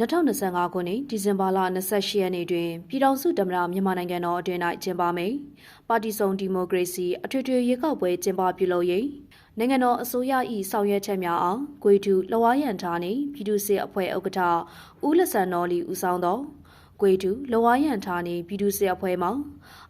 2025ခုနှစ်ဒီဇင်ဘာလ28ရက်နေ့တွင်ပြည်ထောင်စုသမ္မတမြန်မာနိုင်ငံတော်အတွင်း၌ကျင်းပမယ်။ပါတီစုံဒီမိုကရေစီအထွေထွေရွေးကောက်ပွဲကျင်းပပြုလုပ်ရေးနိုင်ငံတော်အစိုးရ၏ဆောင်ရွက်ချက်များအားဂွေတူလဝါရန်ထားနှင့်ပြည်သူ့စစ်အဖွဲ့ဥက္ကဋ္ဌဦးလဆန်တော်လီဦးဆောင်သောဂွေတူလဝါရန်ထားနှင့်ပြည်သူ့စစ်အဖွဲ့မှ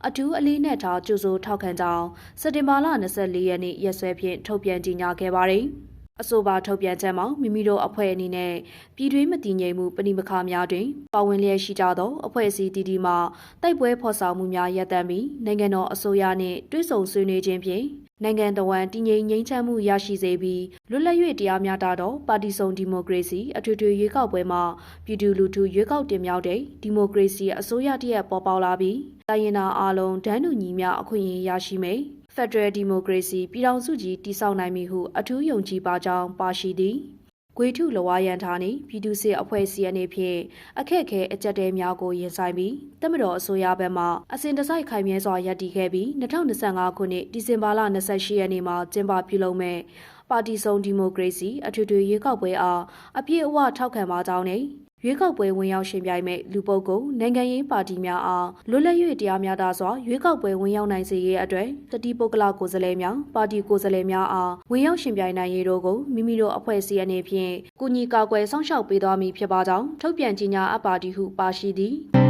အထူးအလေးနက်ထားကြိုးစိုးထောက်ခံကြောင်းစက်တင်ဘာလ24ရက်နေ့ရက်စွဲဖြင့်ထုတ်ပြန်ကြေညာခဲ့ပါသည်။ အဆိုပါထုတ်ပြန်ချက်မှာမိမိတို့အဖွဲ့အနေနဲ့ပြည်တွင်းမတည်ငြိမ်မှုပဏိမခများတွင်ပါဝင်လျက်ရှိကြသောအဖွဲ့အစည်းတည်တည်မှတိုက်ပွဲဖော်ဆောင်မှုများရပ်တန့်ပြီးနိုင်ငံတော်အစိုးရနှင့်တွဲဆုံဆွေးနွေးခြင်းဖြင့်နိုင်ငံတော်ဝန်တည်ငြိမ်ငြိမ်းချမ်းမှုရရှိစေပြီးလွတ်လပ်၍တရားမျှတသောပါတီစုံဒီမိုကရေစီအထွေထွေရွေးကောက်ပွဲမှာပြည်သူလူထုရွေးကောက်တင်မြှောက်တဲ့ဒီမိုကရေစီအစိုးရတရက်ပေါ်ပေါက်လာပြီးတိုင်းရင်းသားအလုံးဒန်းတူညီမျှအခွင့်အရေးရရှိမယ် ဖက်ဒရယ်ဒီမိုကရေစီပြည်ထောင်စုကြီးတည်ဆောက်နိုင်မည်ဟုအထူးယုံကြည်ပါကြောင်းပါရှိသည်ဂွေထုလဝါရန်ထားနှင့်ပြည်သူ့စစ်အဖွဲ့အစည်းအနေဖြင့်အခက်အခဲအကြက်တဲများကိုရင်ဆိုင်ပြီးတမတော်အစိုးရဘက်မှအစဉ်တစိုက်ခိုင်မြဲစွာရပ်တည်ခဲ့ပြီး2025ခုနှစ်ဒီဇင်ဘာလ28ရက်နေ့မှာကျင်းပပြုလုပ်မဲ့ ပါတီစုံဒီမိုကရေစီအထွေထွေရွေးကောက်ပွဲအားအပြည့်အဝထောက်ခံပါကြောင်းနဲ့ရွေးကောက်ပွဲဝင်ရောက်ရှင်ပြိုင်မဲ့လူပုဂ္ဂိုလ်နိုင်ငံရေးပါတီများအားလွတ်လပ်၍တရားမျှတစွာရွေးကောက်ပွဲဝင်ရောက်နိုင်စေရေးအတွက်တတိပုဂ္ဂလကိုယ်စားလှယ်များပါတီကိုယ်စားလှယ်များအားဝင်ရောက်ရှင်ပြိုင်နိုင်ရေးတို့ကိုမိမိတို့အဖွဲ့အစည်းအနေဖြင့်ကုညီကာကွယ်စောင့်ရှောက်ပေးသွားမည်ဖြစ်ပါကြောင်းထုတ်ပြန်ကြေညာအပ်ပါသည်ဟုပါရှိသည်